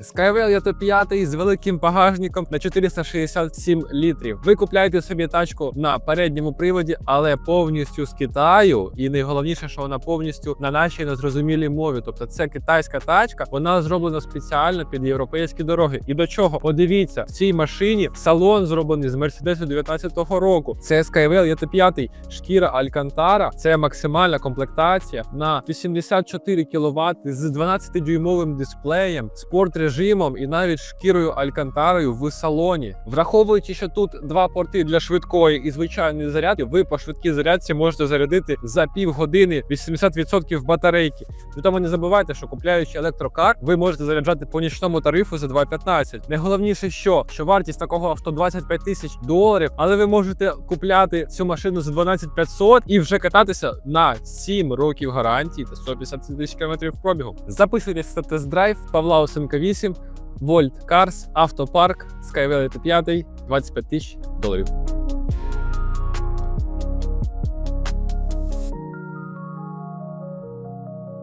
Skywell є то 5 з великим багажником на 467 літрів. Ви купляєте собі тачку на передньому приводі, але повністю з Китаю. І найголовніше, що вона повністю на нашій незрозумілій мові. Тобто, це китайська тачка, вона зроблена спеціально під європейські дороги. І до чого? Подивіться, в цій машині салон зроблений з Мерседесу 19-го року. Це Skywell ET5, шкіра Алькантара. Це максимальна комплектація на 84 кВт з 12-дюймовим дисплеєм, спорт режимом і навіть шкірою Алькантарою в салоні. Враховуючи, що тут два порти для швидкої і звичайної зарядки, ви по швидкій зарядці можете зарядити за півгодини 80% батарейки. При тому не забувайте, що купляючи електрокар, ви можете заряджати по нічному тарифу за 2,15. Найголовніше, що, що вартість такого авто 25 тисяч доларів, але ви можете купляти цю машину за 12 500 і вже кататися на 7 років гарантії та 150 тисяч кілометрів пробігу. Записуйтесь на тест-драйв Павла Осенка 8, Volt Cars, Автопарк, Skyway 5, 25 тисяч доларів.